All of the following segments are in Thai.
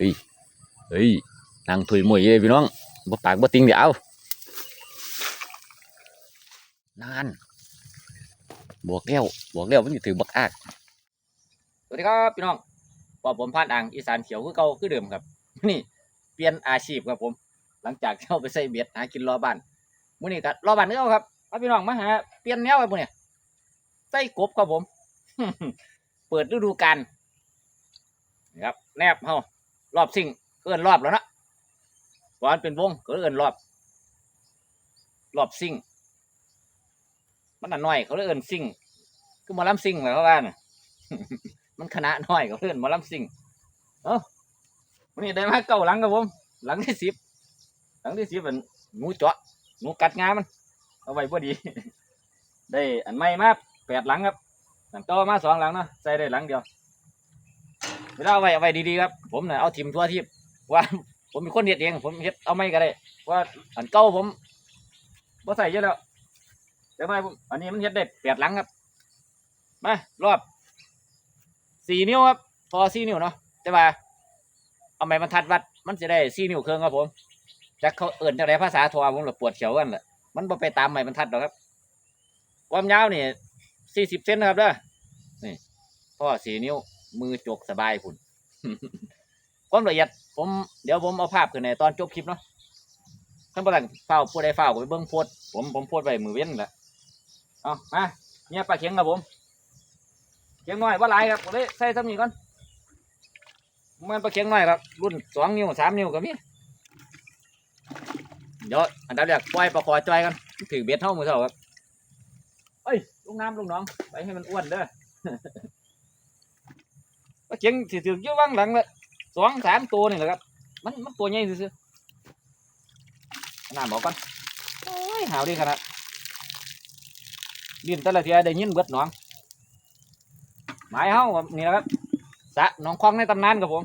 เฮ้ยเฮ้ยนางถุยมวยเลยพี่น้องบ่ปากบ่ติงเดี๋ยวนานบวกแล้วบวกแล้วมันจะถือบักอากสวัสดีครับพี่น้องปอผมพานอ่างอีสานเขียวคือเก่าคือเดิมครับนี่เปลี่ยนอาชีพครับผม หลังจากที่เราไปใส่เบ็ดหากินรอบ้านมื้อนี้ก็รอบ้านเก่าครับเอาพี่น้องมาหาเปลี่ยนแนวครับมื้อนี้ใส่กบครับผม เปิดฤดูกาลนี่ครับแนบเฮา รอบซิ่งเอิ้นรอบแล้วนะวานเป็นวงก็เอิ้นรอบ รอบซิ่งมันอันน้อยเขาเลยเอิ้นซิ่งคือมอลำซิ่งแหละเขาว่านมันคณะน้อยเขาเอิ้นมอลำซิ่งเอ้าวันนี้ได้มาเก้าหลังครับผมหลังที่สิบหลังที่สิบเป็นหนูเจาะหนูกัดงามัน เอาไว้พอดี ได้อันใหม่มาแปดหลังครับอันโตมาสองหลังเนาะใส่ได้หลังเดียว เวลาเอาไว้เอาไว้ดีๆครับผมเนี่ยเอาทิมทั่วทิพว่า ผมเป็นคนเฮ็ดเองผมเฮ็ดเอาไม่ก็ได้ว่าอันเก่าผมบ่ใส่เยอะแล้วแต่ไม่ผมอันนี้มันเฮ็ดได้แปดหลังครับมารอบสี่นิ้วครับพอสี่นิ้วเนาะแต่ว่าเอาไม้บรรทัดวัด มันจะได้สี่นิ้วเครึ่องครับผมจักเขาเอื่นจังไดภาษาทอผมละปวดเขียวกันแหละมันบ่ไปตามไม้บรรทัดหรอกครับ ความยาวนี่สี่สิบเซนนะครับเด้อนี่พ่อสี่นิ้ว มือจกสบายคุณความละเอียดผมเดี๋ยวผมเอาภาพขึ้นในตอนจบคลิปเนาะท่านประธานเฝ้าพูดได้เฝ้าไปเบิ้งโพดผมผมโพดไปมือเว้นแหละเอามาเนี่ยปลาเข็งครับผมเข็งน้อยว่าลายครับผมเลยใส่ซ้ำนี้ก่อนมันปลาเข็งน้อยครับ รุ่นสองนิ้วสามนิ้วก็มีเดี๋ยวอันดับแรกปล่อยปลาคอจอยกันถือเบ็ดเท่ามือเท่าครับเอ้ยลุงน้ำลุงน้องไปให้มันอ้วนเด้อ ปลาเข็งถือถือเยอะว่างหลังละสองสามตัวนี่แหละครับ มันมันตัวใหญ่ซื่อๆน้ำบอกก่อนโอ้ยหาวดีขนาดดินแต่ละเทียได้ยินเบิดหนองหมายเฮาครับนี่แหละครับสระหนองคลองในตำนานครับผม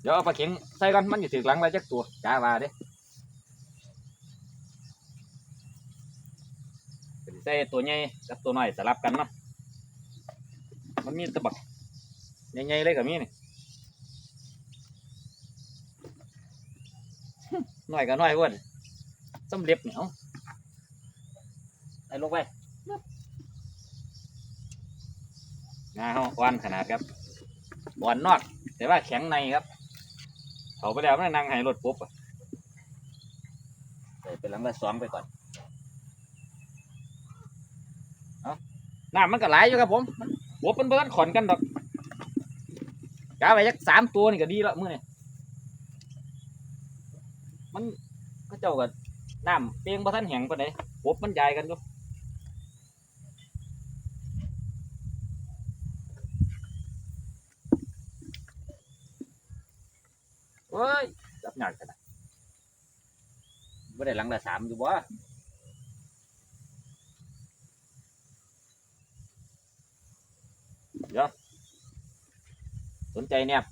เดี๋ยวเอาปลาเข็งใส่ก่อนมันอยู่ถึงหลังไรจักตัวจ้าว่าเด้เป็นใส่ตัวใหญ่กับตัวน้อยสลับกันเนาะมันมีตะบัก ใหญ่ๆเลยกับมีนี่น้อยกับน้อยเว้นสำเร็จเหนียวใส่ลงไปงาเขาอ่อนขนาดครับอ่อนนอก แต่ว่าแข็งในครับเขาไปแล้วมันนั่งให้รถปุ๊บอะใส่ไปหลังละสองไปก่อนเอาน้ำมันก็ไหลอยู่ครับผมมันบวบมันเบิ้ลขอนกันดอก กาไปยักสามตัวนี่ก็ดีแล้วมือนี่มันก็เจ้ากับน้ำเปียงบ่ทันแห้งปานใดบวบมันใหญ่กันอยู่เฮ้ยจับหนักขนาดไม่ได้หลังละสามอยู่บ่เดี๋ยว สนใจเนี่ย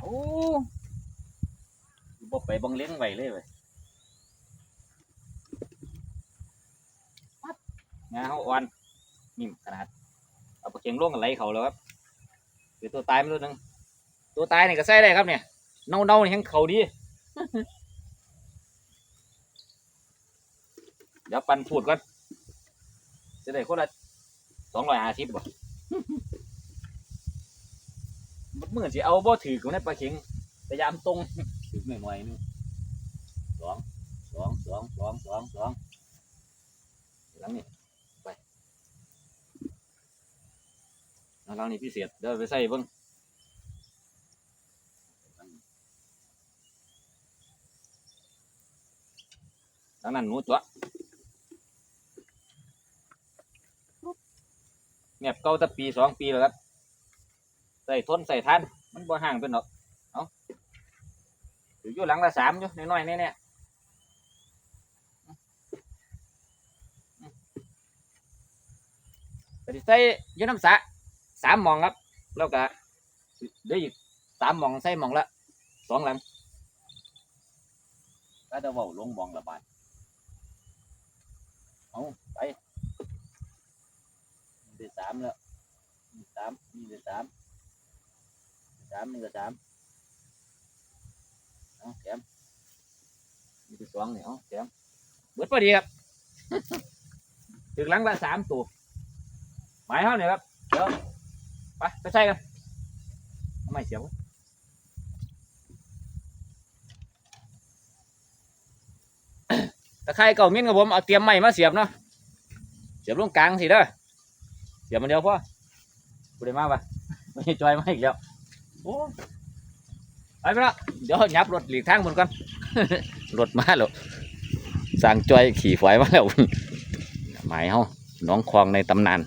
โอ้บ่ไปบังเลี้ยงไว้เลยเว้ยปั๊บงาเขาอ่อนนิ่มขนาด เอาปลาเข็งล่วงกันไหลเขาแล้วครับเดี๋ยวตัวตายไม่รู้นึงตัวตายนี่ก็ใส่ได้ครับเนี่ย เน่าเน่าๆนี่แห้งเขาดีเดี๋ยวปันพูดก่อนจะได้คนละสองร้อยห้าสิบบ่ มื่อสิเอาบ่ถือกับในปลาเข็งพยายามตรงถือหน่อยๆนึงสองสองสองสองสองสองหลังนี่ไปแล้วหลังนี่พิเศษเดี๋ยวไปใส่เบิ่งหลังนั้นหนูตัวเงียบเก่าแต่ปีสองปีแล้วครับ ใส่ทนใส่ทันมันบ่ห่างเป็นหรอกเอาอยู่อยู่หลังละสามอยู่น้อยๆแน่ๆไปใส่อยืนน้ำสระสามหมองครับ แล้วก็เดี๋ยวอีกสามหมองใส่หมองละสองหลังก็จะเว่าลงหมองละบาทเอาไปนี่ได้สามแล้วนี่สามนี่ได้สาม สามนี่ก็สามเอาแถมนี่คือสองเนี่ยเอาแถมเบิดพอดีครับถึงหลังละสามตัวหมายเท่าเนี่ยครับเดี๋ยวไปไปใส่กันทำไมเสียบวตะไคร้เก่ามิ้นกับผมเอาเตรียมไม้มาเสียบเนาะเสียบลงกลางสิเด้อเสียบมันเดียวพ่อกูได้มากปะไม่ให้จอยมาอีกแล้ว โอ้ไปไปละเดี๋ยวยับรถหลีกทางบนก่อน รถมาแล้วสั่งจอยขี่ฝอยมาแล้วหมายเฮาน้องคลองในตำนาน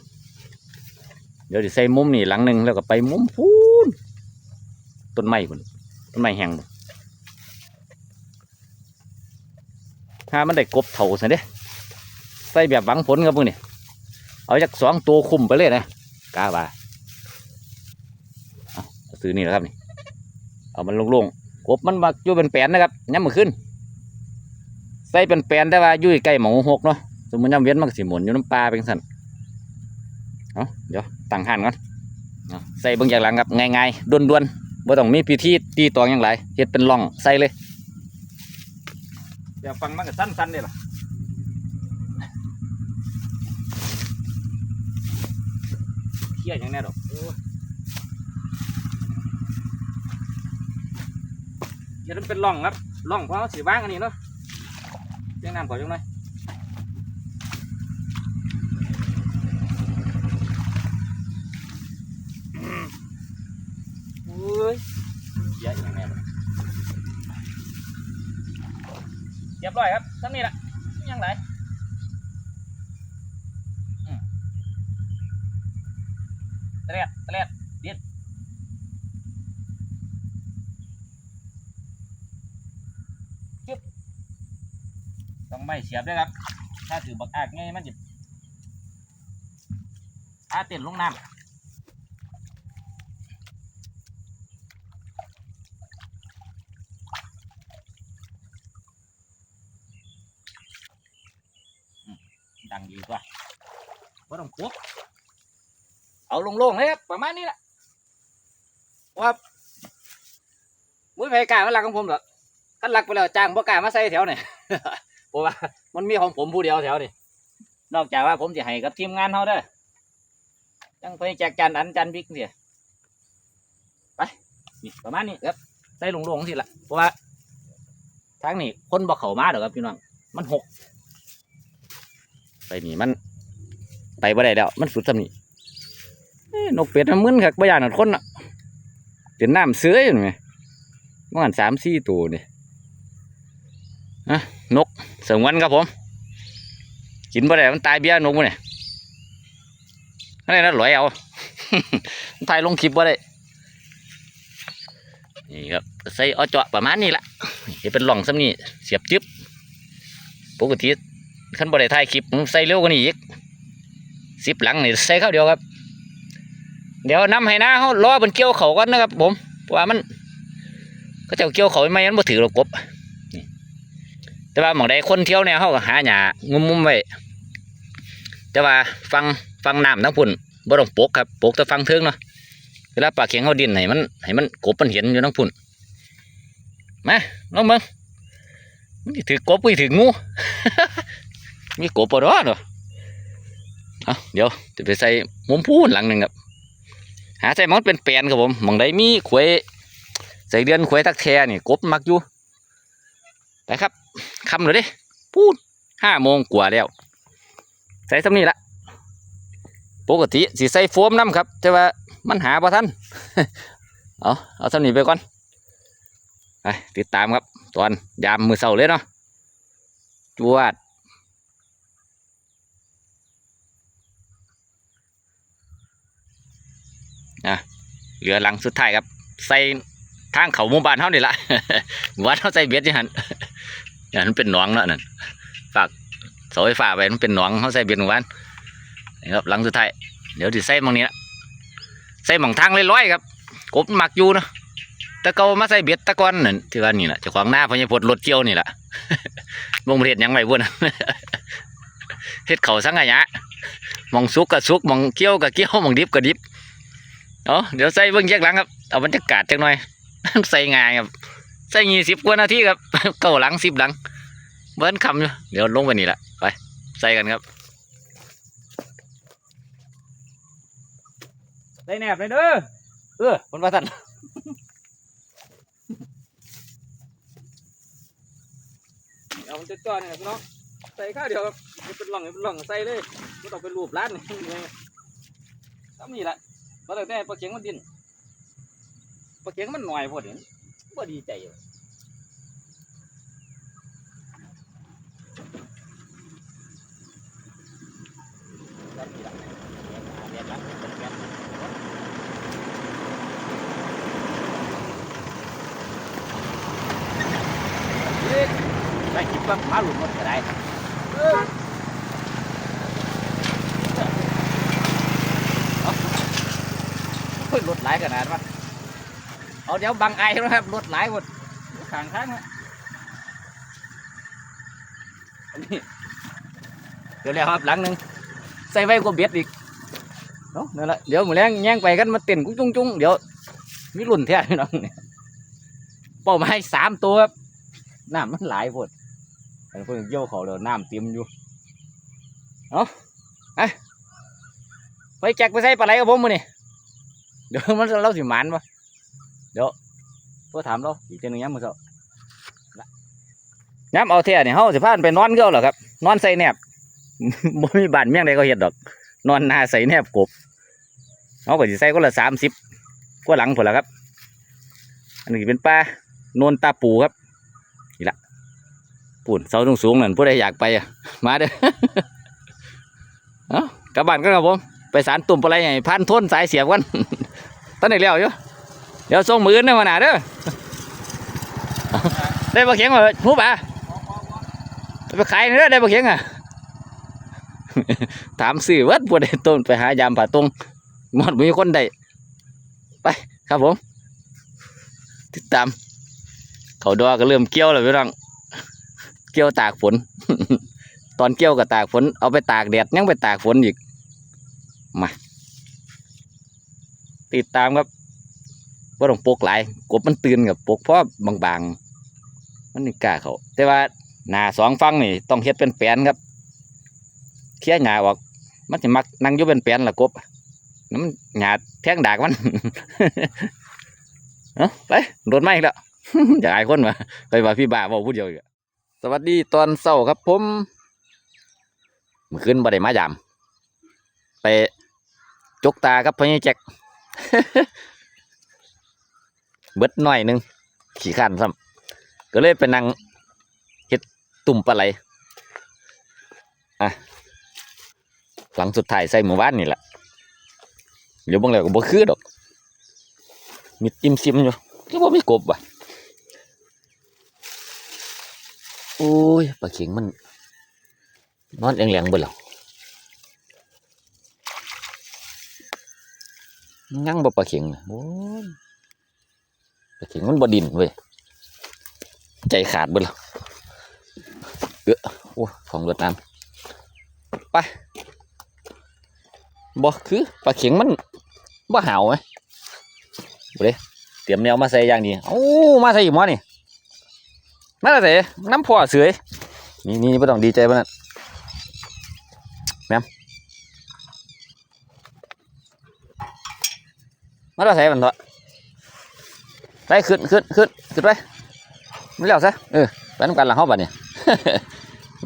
เดี๋ยวจะใส่มุมนี่หลังหนึ่งแล้วก็ไปมุมพูนต้นไม้พุ่นต้นไม้แห้งถ้ามันได้กบเถาซะเด้ใส่แบบหวังผลครับมึงนี่เอาจากสองตัวคุมไปเลยนะกล้าบ่า ซื้อนี่แหละครับนี่เอามันโล่งๆกบมันมาอยู่เป็นแปนนะครับย้ำมือขึ้นใส่เป็นแปนแต่ว่ายู่ยใกล้หมองหกเนาะสมมติย้ำเวียนมันสิหมุนอยู่น้ำปลาเป็นสันเอาเดี๋ยวตั้งหันก่อนเอาใส่เบางอย่างหลังครับง่ายๆด่วนๆบ่ต้องมีพิธีตีตองอย่างไรเฮ็ดเป็นร่องใส่เลยเดี๋ยวฟังมันก็สั้นๆเลยล่ะเที่ยอย่างแน่ดอก เดี๋ยวเป็นร่องครับร่องเพราะสีบ้างอันนี้เนาะเจ้งน้ำก่อนยังไงโอ้ยเที่ยอย่างแน่เรียบร้อยครับทั้งนี้แหละยังไงอืมตะเลียดตะเลียดดิดจึ๊บ ต้องไม่เสียบด้วยครับ ถ้าถือบักอากไงมันจะอาเต้นลงน้ำดังดีกว่าก็ต้องปุ๊บเอาลงๆเลยครับประมาณนี้แหละว่ามุ้ยไฟกามาหลักของผมเหรอกันหลักไปแล้วจ้างบ่กล้ามาใส่แถวเนี่ย ราะว่า มันมีของผมผู้เดียวแถวนี่นอกจากว่าผมจะให้กับทีมงานเขาเด้อจังไปแจกจานอันจานบิ๊กเนี่ยไปนี่ประมาณนี้ครับใส่ลงๆสิละเพราะว่าทางนี้คนบ่เขามาเด้อครับพี่น้องมันหกไปนี่มันไปบ่ได้แล้ว มันสุดสำนี่นกเป็ดมันมึนคักบ่ยานนคนอะเป็นน้ำเสืออยู่นี่มันกันสามสี่ตัวนี่อะนก สริมวันครับผม กินบ่ได้มันตายเบี้ยนกมันเนี่ยอะไรนะหลอยเอาถ่ายลงคลิปบ่ได้นี่ครับใส่เอเจาะประมาณนี้ละจะเป็นหล่องสำนี่เสียบจึ๊บปกติขั้นบริถ่ายคลิปผมใส่เร็วกว่านี้อีกสิบหลังนี่ใส่เข้าวเดียวครับ เดี๋ยวน้ำให้หน้าเขาล้อบนเกี่ยวเขาก่อนนะครับผมเพราะว่ามันก็จะเกี่ยวเขาไม่งั้นบ่ถือหรอกกบ แต่ว่าหมองใดคนเที่ยวเนี่ยเขาก็หาหญ้างุ้มๆไว้แต่ว่าฟังฟังน้ำทั้งพุ่นบ่ต้องปกครับปกแต่ฟังเทิงเนาะเวลาปลาเข็งเขาดินให้มันให้มันกบมันเห็นอยู่ทั้งพุ่นมาลองเบิ่งมันถือกบก็สิถืองู มีกบปะเนาะเนาะเอาเดี๋ยวจะไปใส่มุมพูนหลังหนึ่งครับ หาใส่หมอนเป็นแปลนครับผมหมองใดมีขวยใส่เดือนขวยตักแทนี่กบมักอยู่ไปครับ คำเลยดิพูดห้าโมงกว่าแล้ว ใส่สำนี่ละปกติสิใส่โฟมน้ำครับ แต่ว่ามันหาบ่ทันเอาเอาสำนี่ไปก่อนไปติดตามครับ ตอนยามมือเสาเลยเนาะจวดนะเหลือหลังสุดท้ายครับ ใส่ทางเขาหมู่บ้านเท่านี่ละวัดเขาใส่เบ็ดยังหัน อย่างนั้นเป็นหนองแล้วนั่นฝากเสาไฟฟ้าไปมันเป็นหนองเขาใส่เบ็ดหมู่บ้านนี่ครับหลังสุดท้ายเดี๋ยวจะใส่หมองนี้ละใส่หมองทางลอยๆครับกบมันมักอยู่นะตะเกามาใส่เบ็ดตะกอนนั่นที่ว่านี่แหละเจ้าของหน้าพญพดรถเกี่ยวนี่แหละวงประเทศยังไงบุ่นเฮ็ดเขาสังขยะมองสุกกับสุกมองเกี่ยวกับเกี่ยวมองดิบกับดิบเนาะเดี๋ยวใส่เบิ้งแยกหลังครับเอาบรรยากาศจังหน่อยใส่งานครับ ใส่ยี่สิบกว่านาทีครับเก้าหลังสิบหลัง เบิ้นคำอยู่เดี๋ยวลงไปนี่แหละไปใส่กันครับใส่แนบเลยเด้อเออคนว่าท่านเอามันจะจ่อเนี่ยพี่น้องใส่ข้าวเดียวครับมันเป็นหล่องเป็นหล่องใส่เลยไม่ต้องเป็นรูปร้านนี่ทำนี่แหละมาตั้งแต่ปลาเข็งมันดินปลาเข็งมันหน่อยพอดี บ่ดีใจเลยแบบนี้ล่ะเรียนละเรียนละเรียนละเฮ้ยได้คิดว่าพาหลุดหมดก็ได้เออ เฮ้ยรถหลายขนาดวะ เดี๋ยวบังไอ้นะครับรถหลายหมดขางทางนะอันนี้เดี๋ยวแล้วครับหลังหนึ่งใส่ไว้ก็เบียดอีกเนาะนั่นแหละเดี๋ยวหมูแรงแย่งไปกันมาเต้นกุ้งจุ้งจุ้งเดี๋ยวมีรุ่นแท้พี่น้องเป้าหมายสามตัวครับน้ำมันหลายหมดไอ้เพิ่งเยี่ยวเขาเดี๋ยวน้ำเต็มอยู่เอาไปไปแจกไปใส่ปลาไหลกับผมมือนี่เดี๋ยวมันเราสิหมันปะ ดี๋ยวพอถามเราอีกเจอหนึ่งย้ำมือเขาย้ำเอาเท่านี่เขาสิพานไปนอนเกี่ยวเหรอครับ นอนใส่แนบบ่มีบ้านเมี่ยงใดก็เห็ดดอก นอนนาใส่แนบกบเขาก็สิใส่ก็ละสามสิบกว่าหลังผลละครับ อันนี้เป็นปลาโนนตาปูครับนี่ละปูนเสาสูงๆนั่นผู้ใดอยากไปอะมาเด้อเอากลับบ้านกันครับผมไปสารตุ่มปลาไหลไงพันทุนสายเสียบกันตอนนี้เลี้ยวอยู่ เดี๋ยวส่งมือนะมาหนาเด้อได้ปลาเข็งมาหูป่าไปขายเนื้อได้ปลาเข็งอะถามสื่อวัดปวดต้นไปหายามผ่าตรงหมดมีคนได้ไปครับผม ติดตาม เขาดอก็เริ่มเกี่ยวแล้วพี่น้องเกี่ยวตากฝน ตอนเกี่ยวกับตากฝนเอาไปตากแดดยังไปตากฝนอีกมาติดตามครับ ว่าต้องปกหลายกบมันตื่นกับปกเพราะบางๆ มันนี่กล้าเขาแต่ว่าหน้าสองฟังนี่ต้องเฮ็ดเป็นแปนครับเคี่ยหญ้าออก มันจะมักนั่งอยู่เป็นแปนละกบน้ำหญ้าแท่งดากมันเอาไปโดนไหมแล้วอยากอายคนมาไปว่าพี่บ้าบอกพูดเดียวอีกอะสวัสดีตอนเช้าครับผมมื่อคืนบ่ได้มายาม ไปจกตาครับพ่อใหญ่แจ็ค เบิดหน่อยนึงขี่ขันซ้ำก็เลยไปนั่งเฮ็ดตุ่มปลาไหลอะหลังสุดท้ายใส่หมู่บ้านนี่แหละเดี๋ยวบางแล้วก็บ่คือดอก มีจิ้มซิมอยู่ก็บ่มีกบว่ะโอ้ยปลาเข็งมัน นอนแหลงๆเบิดแล้วยังบ่ปลาเข็งนะโอ้ย ปลาเข็งมันบดินเว้ย ใจขาดเบิดแล้วเออโอ้ของรดน้ำไปบ่คือปลาเข็งมันบ่หาวไหมบ่เด้เตรียมแนวมาใส่อย่างนี้เอ้มาใส่อีกหมอนี่มาใส่น้ำพ่อเสือยนี่นี่ไม่ต้องดีใจปะนั่นแม่มมาใส่มันเถอะ ไปขึ้นขึ้นขึ้นขึ้นไปไม่เลี้ยวซะเออไปน้ำกันหลังห้องบัดเนี่ย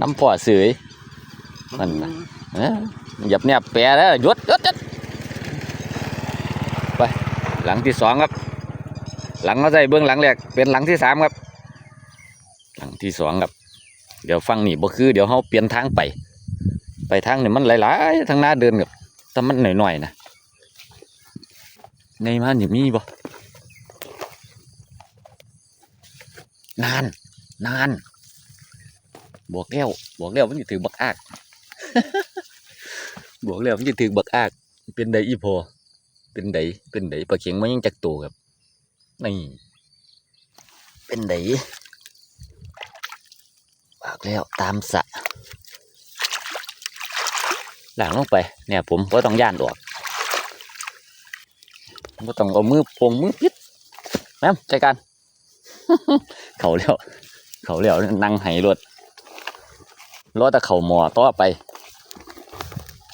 น้ำพ่อเสยมันนะหยับเนี่ยแปรแล้วยุดยุดยดไปหลังที่สองครับ หลังเขาใส่เบื้องหลังแรกเป็นหลังที่สามครับ หลังที่สองครับ เดี๋ยวฟังนี่บ่คือ เดี๋ยวเขาเปลี่ยนทางไป ไปทางนี่มันหลายๆทางหน้าเดินกับแต่มันหน่อยๆนะในมันอยู่มีบ่ นาน นาน บวกแล้วบวกแล้วมันจะถือบักอากบวกแล้วมันจะถือบักอาก เป็นไดอีพอ เป็นไดเป็นไดปลาเข็งมันยังจักตัวครับนี่เป็นไดบากแล้วตามสะหลังลงไป เนี่ยผมก็ต้องย่านออกบ่ต้องเอามือโปงมือปิดแม่ใจกัน เขาแล้วเขาแล้วนั่งไห้รถรอแต่เขาหมอต่อไป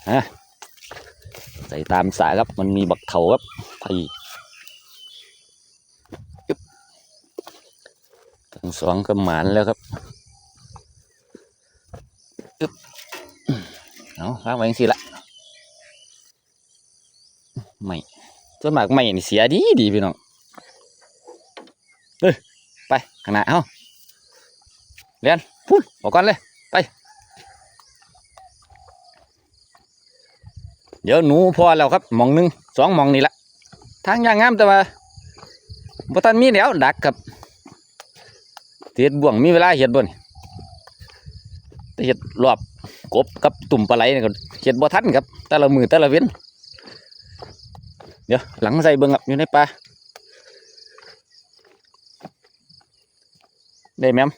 ฮะใส่ตามสายครับมันมีบักเขาครับไผ่ยึบทั้งสองก็หมานแล้วครับยึบเอาล้างไว้ยังสิละไม่ส่วนมากไม่เสียดีดีพี่น้องเฮ้ย ไปข้างหน้าเอ้าเรียนพูดออกก่อนเลย ไป เดี๋ยวหนูพอแล้วครับหมองหนึ่งสองหมองนี่ละทางย่างงามแต่ว่าบ่ทันมีแล้วดักครับเห็ดบ่วงมีเวลาเห็ดบ่นแต่เห็ดรอบกบกับตุ่มปลาไหลนี่ก็เห็ดบ่ทันครับ แต่ละมือแต่ละเว้นเดี๋ยวหลังใส่เบิ่งครับอยู่ในป่า ได้แมม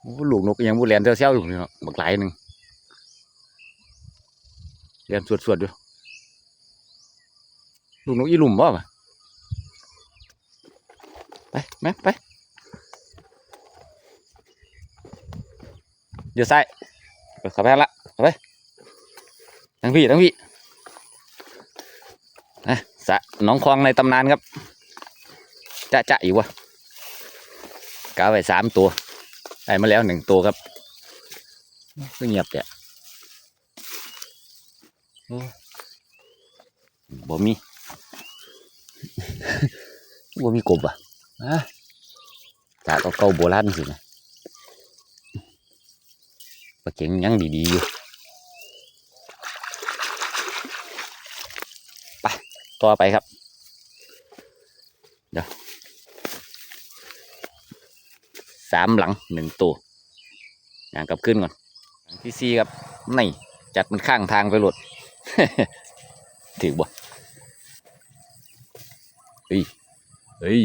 โอ้ลูกนกยังบูแลนเซี่ยวๆอยู่นี่เนาะบักหลายหนึ่งเรียนสวดๆอยู่ลูกนกอีหลุมบ่ปะไปแม่ไปเดี๋ยวใส่ไปเขับไปละเข้าไปทั้งพี่ทั้งพี่นะสะน้องคลองในตำนานครับจะจะอยู่วะ กาไว้สามตัวได้มาแล้วหนึ่งตัวครับก็เงียบแต่บ่มีบ่มีกบอะอะจากเอาเก่าโบราณสินะปลาเข็งยังดีๆอยู่ไปต่อไปครับ เดี๋ยวสามหลังหนึ่งตัวอย่างกลับขึ้นก่อนหลังที่สี่ครับนี่จัดมันข้างทางไปหลดถือบ่เฮ้ยเฮ้ย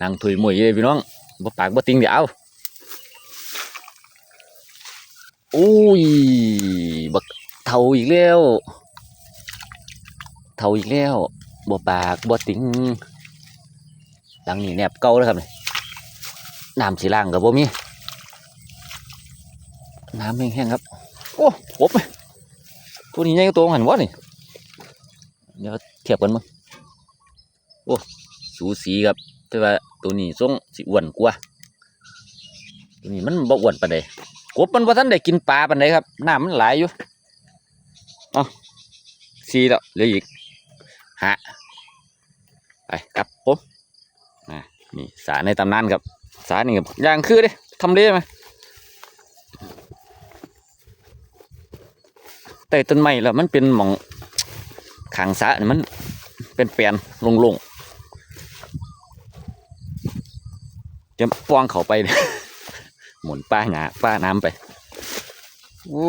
นางถุยมวยเลยพี่น้องบ่ปากบ่ติงเดี๋ยวอุ้ยบักเท่าอีกแล้วเท่าอีกแล้วบ่ปากบ่ติงหลังนี้แนบเก่าแล้วครับนี่ น้ำสีล่างกับบ่มีน้ำแห้งๆครับ โอ้กบไหมตัวนี้ใหญ่กว่าตัวหันวะนี่เดี๋ยวเทียบกันมั้งโอ้สูสีครับแต่ว่าตัวนี้ทรงสิอ้วนกว่าตัวนี้มันบ่อ้วนปานใดกบมันบ่ทันได้กินปลาปานใดครับน้ำมันหลายอยู่เอสีแล้วเหลืออีกหาไปครับผมนี่สาในตำนานครับ สานี่ครับอย่างคือด้ทำได้ไหมใต้ต้นไม้แล้วมันเป็นหมองขางสระนี่มันเป็นแปลนลงๆจะป้องเขาไปหมุนป้าหงาป้าน้ำไปโอ้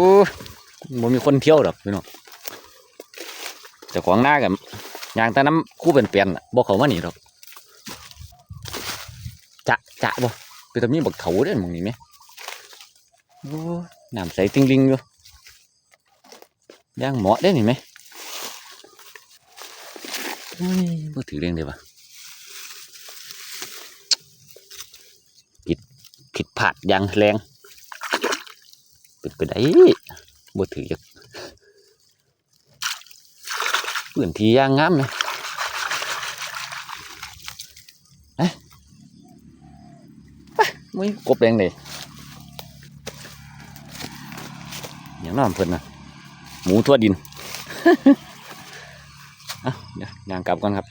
มันมีคนเที่ยวหรอกพี่น้องเจ้าของหน้ากับอย่างตาน้ำคู่เป็นเปลี่ยนบอกเขามาหนีหรอก จะจะบ่เป็นตำนี้บักเขาเด้อมึงนี่ไหมโอ้น้ำใสติงลิงอยู่ย่างเหมาะได้อนี่ไหมอุ้ยบ่ถือเรื่องเดียวปะผิดผิดพลาดอย่างแรงเป็นไปได้บ่ถือจักปืนทีอย่างงามเลยเอ้ยไป มึงกบแดงเลยอย่างน้ำเพิ่นนะหมูทั่วดินอะเดี๋ยวยางกลับก่อนครับ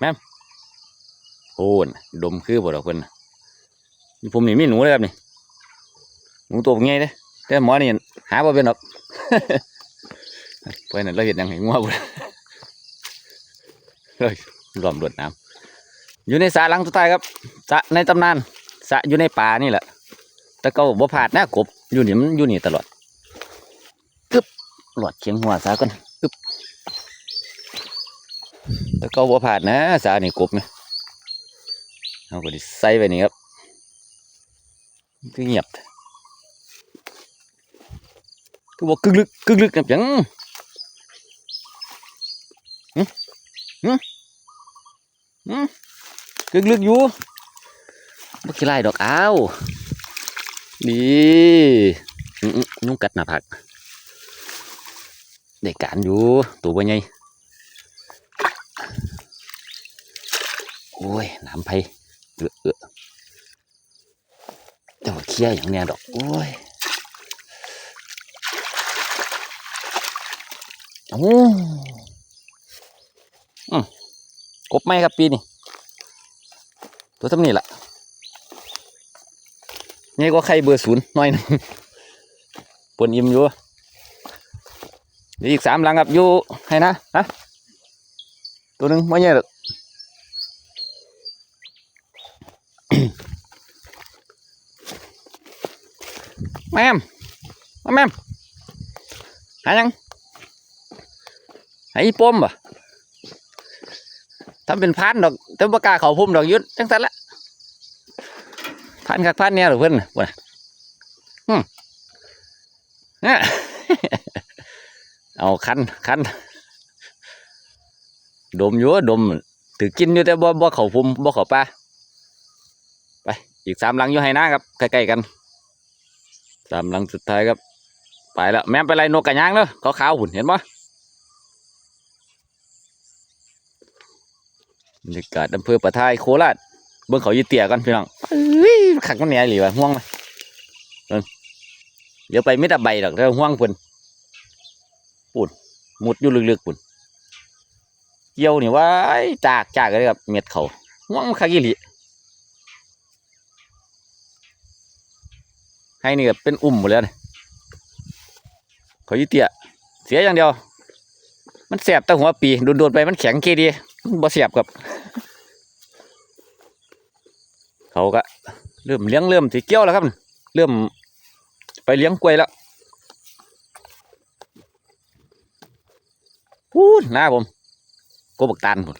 แม่มโอ้นดมคือบ่ดอกเพิ่นน่ะนี่ผมนี่มีหนูเลยครับนี่หนูตัวใหญ่เด้แต่หมอนี่หาบ่เป็นหรอกเพิ่นน่ะเราเห็นยังให้งัวบ่เลยรวมรวดน้ำอยู่ในสระหลังสุดท้ายครับสระในตำนาน สะอยู่ในป่านี่แหละแต่ก็บ่พลาดนะกบอยู่นี่มันอยู่นี่ตลอดกึบหลอดเชียงหัวซะก่อนแต่ก็บ่ผ่านนะสานี่กบไหมเอาก็ดิใส่ไปนี่ครับคือเงียบคือบอกกึกลึกกึกลึกนะจังหึหึลึกลึกอยู่ บ่ขี้ไล่ดอกอ้าวดีอื้อๆนุ่งกัดหน้าผากได้การอยู่ตัวบ่ใหญ่โอ้ยน้ำไผเออเออแต่ว่าเคลียอย่างเนี้ยดอก โอ้ยโอ้อืมกบไหมครับปีนี้ตัวทำนี่แหละ นี่ก็ไข่เบอร์ศูนย์น้อยหนึงปนอิ่มอยู่เดี๋ยวอีกสามหลังครับอยู่ให้นะฮะตัวหนึ่งไม่ใช่หรอกแม่มแม่มหายังหาอีปมบ่ทำเป็นพันดอกแต่บ่กาเขาพุ่มดอกยุดจังสันละ พันคักพันเนี่ยหรือเพิ่นน่ะบ่ะอืมเนี่ยเอาคันคันดมอยู่ดมถือกินอยู่แต่บ่บ่เขาพุ่มบ่เขาป่าไป อีกสามหลังอยู่ให้นะครับใกล้ๆกันสามหลังสุดท้ายครับ ไปแล้วแม่ไปไล่นกกระยางเนอะขาขาวหุ่นเห็นปะบรรยากาศอำเภอปะทายโคราช เบิ่งเขายีเตี่ยกันพี่น้องเอ้ยขักมันแหน่หรือวะห่วงไหมเบิ่งเดี๋ยวไปมิตรใบดอกเดี๋ยวห่วงเพิ่นปุ่นมุดอยู่ลึกๆปุ่นเกี่ยวนี่ว่าจากจากเลยครับเม็ดเขาห่วงคักอีหลีให้นี่ก็เป็นอุ่มหมดแล้วนี่ขอยี่เตี้ยเสียอย่างเดียว มันแสบแต่หัวปีโดนๆไปมันแข็งเคดีมันบ่เสียบกับ เขาก็เริ่มเลี้ยงเริ่มสีเกี้ยวแล้วครับ เริ่มไปเลี้ยงกล้วยแล้วพูดหน้าผมโกบักตาลพุ่น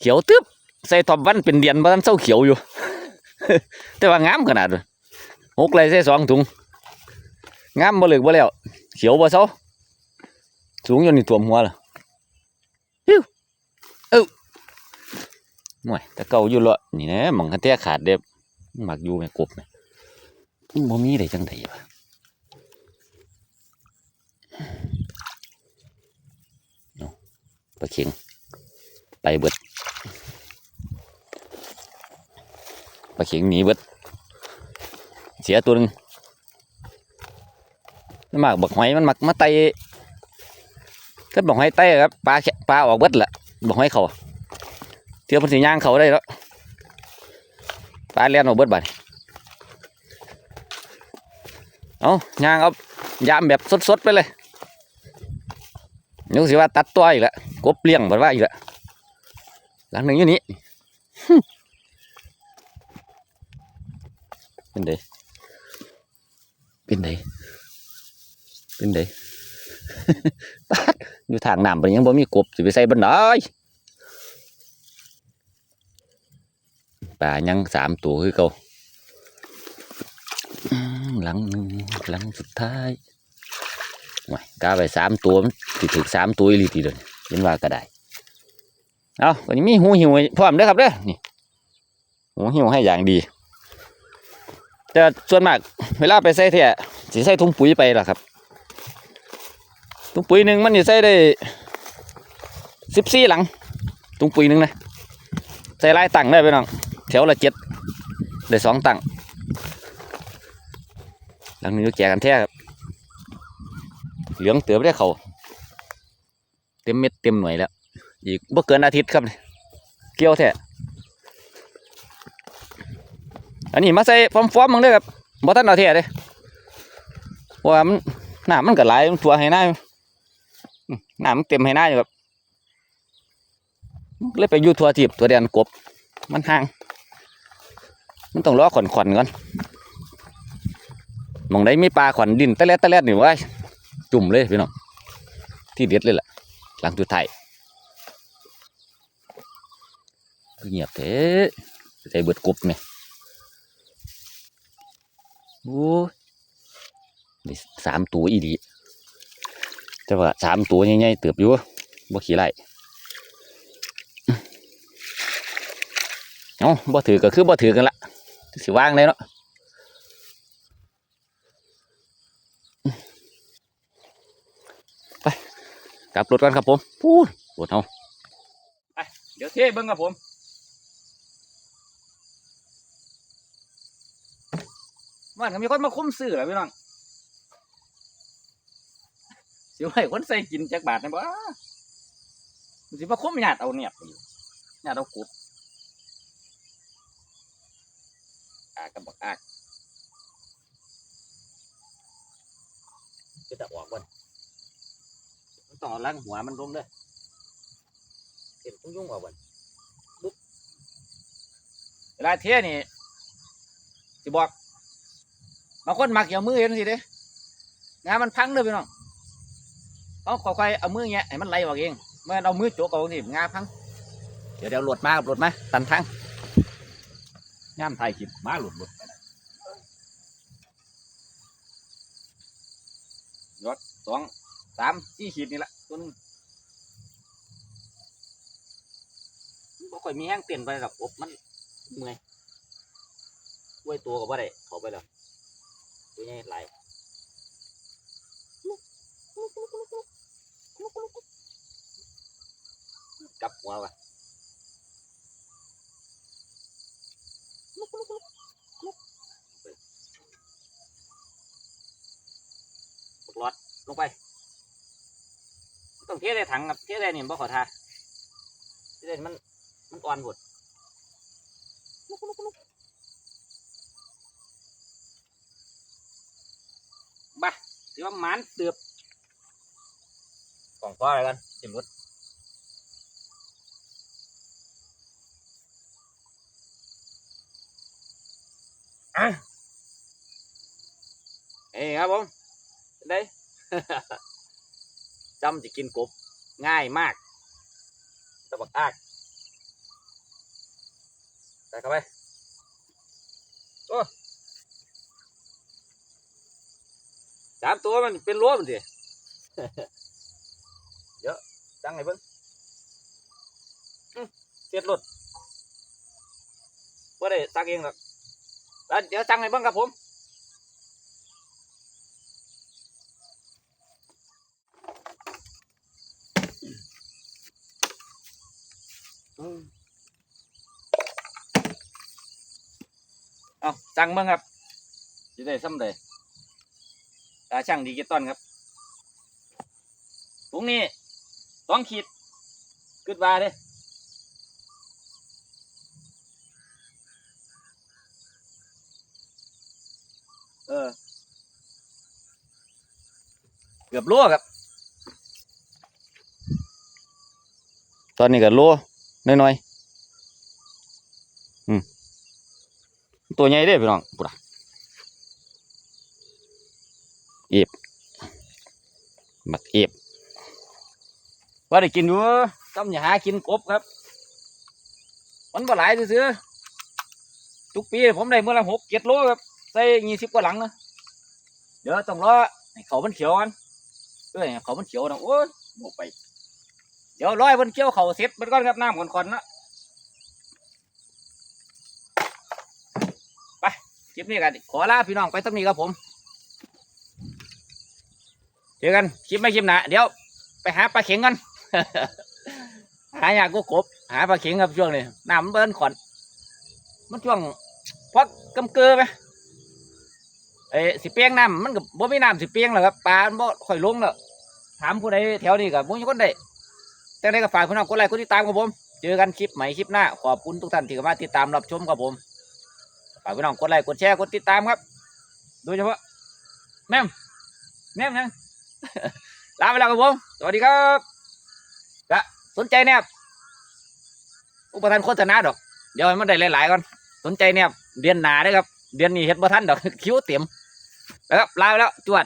เขียวตึ๊บใส่ทอมวันเป็นเดียนบ้านเศร้าเขียวอยู่ แต่ว่างามขนาดเลยหกเลยใส่สองถุงงามบ่เหลือบ่แล้วเขียวบ่เซาสูงจนนี่ท่วมหัวล่ะฮิว หน่วยแต่เก่าอยู่ละนี่นะหมองกันแท้ขาดเด็บหมักอยู่แม่กบแม่มันบ่มีได้จังไดวะเอาปลาเข็งไปเบิดปลาเข็งหนีเบิดเสียตัวนึงมันมากบักหอยมันมักมาไตก็บักหอยไตครับปลาแค่ปลาออกเบิดแหละบักหอยเขา ที่ยวมันสิย่างเขาได้แล้วปลาเลี้ยนออกเบิดบาดเอาย่างเอายามแบบสดๆไปเลยนึกสิว่าตัดตัวอีกแล้วกบเลี้ยงแบบว่าอีกแล้วหลังหนึ่งอยู่นี้เป็นไดเป็นไดเป็นไดปาดอยู่ทางน้ำไปยังบ่มีกบสิไปใส่บันได ป่ายังสามตัวคือเก่าหลังหนึ่งหลังสุดท้ายว้ยกาไปสามตัวมันถึงสามตัวอีลีทีเดียวนี่เห็นว่าก็ได้เอาวันนี้มีหูหิวให้พร้อมเด้อครับเด้อนี่หูหิวให้อย่างดี แต่ส่วนมาก เวลาไปใส่เถอะสิใส่ถุงปุ๋ยไปล่ะครับถุงปุ๋ยหนึ่งมันจะใส่ได้สิบสี่หลังถุงปุ๋ยหนึ่งนะใส่ลายตังได้ไปน้อง แถวละเจ็ดได้สองตังค์หลังนี้แจกกันแท้ครับเหลืองเตือไปได้เขาเต็มเม็ดเต็มหน่วยแล้ว อีกบ่เกินอาทิตย์ครับเกี่ยวแท้อันนี้มาใส่ฟอมฟอมมึงเด้ครับบ่ทันเอาเท่เด้เพราะว่ามันน้ำมันก็หลายมันทั่วให้หน้าอยู่อื้อน้ำมันเต็มให้หน้าอยู่ครับเลยไปยูทั่วทีบตัวแดนกบมันห่าง มันต้องรอขอนขอนก่อนมองได้มีปลาขอนดินตะเล็ดตะเล็ดนี่ไว้ยจุ่มเลยพี่น้องที่เด็ดเลยล่ะ หลังจุดไทยเงียบเถอะใจเบิดกบเนี่ยโอ้นี่สามตัวอีดีแต่ว่าสามตัวใหญ่ๆเติบอยู่บ่ขี้ไรเอ้าบ่ถือก็คือบ่ถือกันละ สิว่างเลยเนาะไปกลับรถกันครับผมพูดรถเฮาไปเดี๋ยวเทเบิ่งครับผมมันก็มีคนมาคุ้มซื้อแล้วพี่น้องสิว่าให้คนใส่กินจักบาทนะบ่สิมาคุ้มหยาดเอาเนี่ยหยาดเอากรุบ อากกับบักอากก็จะออกวันมันต้องเอาล้างหัวมันลงเด้อเห็นพุ่งยุ่งออกวันบุ๊บเวลาเที่ยนี่สิบอกบางคนมักอย่าเอามือเห็นสิเด้งานมันพังเด้อพี่น้องต้องค่อยๆเอามือเงี้ยให้มันไหลออกเองเมื่อเอามือโจกเอาสิงาพัง เดี๋ยวเดี๋ยวหลดมาครับหลดมาตันทาง ย่ามไทยคลิปมาหลุดหลุดยอดสองสามสี่ขีดนี่แหละตัวนึงบ่ค่อยมีแห้งเปลี่ยนไปหรอกอบมันเมื่อยไว้ตัวก็บ่ได้เข้าไปแล้วตัวใหญ่หลกลับหัวว่ะ บักรอดลงไป ต้องเทใส่ถังครับเทใส่นี่บ่ขอทาเทใส่มันมันอ่อนหมดบ้าสิว่ามันเตือบกล่องฟ้าอะไรกันจิ้มรถ อะเอ้ยครับผมได้จำจะกินกบง่ายมากตะบักอากใส่เข้าไปโอ้สามตัวมันเป็นรั้วมันสิเยอะจังไงเบิ้งเสียดรถว่าได้ซักเองหรอก แล้วเดี๋ยวจังไงเบิ้งครับผมเอาจังเบิ่งครับจะได้ซ้ำเลยตาช่างดิจิตอลครับตรงนี้ต้องขีดกึดว่าเด้ ออ เกือบรั่วครับ ตอนนี้ก็รั่วน้อยๆอืมตัวใหญ่เด้อพี่น้องปุ๊ดเอีบมักเอีบว่าได้กินอยู่ต้องอย่าหากินกบครับ มันบ่หลายซื้อๆทุกปีผมได้เมื่อละหกเจ็ดโลครับ ใส่ยี่สิบกว่าหลังนะเดี๋ยวต้องรอให้เขามันเขียวกันเอ้ยเขามันเขียวนะโอ้ยบกไป เดี๋ยวร้อยมันเกี่ยวเขาเสร็จมันก็ครับน้ำก่อนๆนะไปคลิปนี้กันขอลาพี่น้องไปสักนี้ครับผมเจอกันคลิปไม่คลิปหนาเดี๋ยวไปหาปลาเข็งกันหาอยากกูกบ หาปลาเข็งครับช่วงนี้น้ำมันเบิ้นขอนมันช่วงพอกกำเกลือไหม เอ้สิเปียงน้ำมันกับบ่มีน้ำสิเปียงหรอกครับปลามันบ่ค่อยลงแล้วถามผู้ใดแถวนี้กับมุ้งคนใดแต่ใดก็ฝากพี่น้องกดไลค์กดติดตามครับผม เจอกันคลิปใหม่คลิปหน้า ขอบคุณทุกท่านที่เข้ามาติดตามรับชมครับผมฝากพี่น้องกดไลค์กดแชร์กดติดตามครับ โดยเฉพาะแม่มแม่มยังลาไปแล้วครับผม สวัสดีครับก็สนใจแนบอุปทานโฆษณาดอก เดี๋ยวมันได้หลายๆก่อน สนใจแนบเดือนหนาเด้ครับ เดือนนี้เฮ็ดบ่ทันดอก คิวเต็ม แล้วครับลาไปแล้วจวด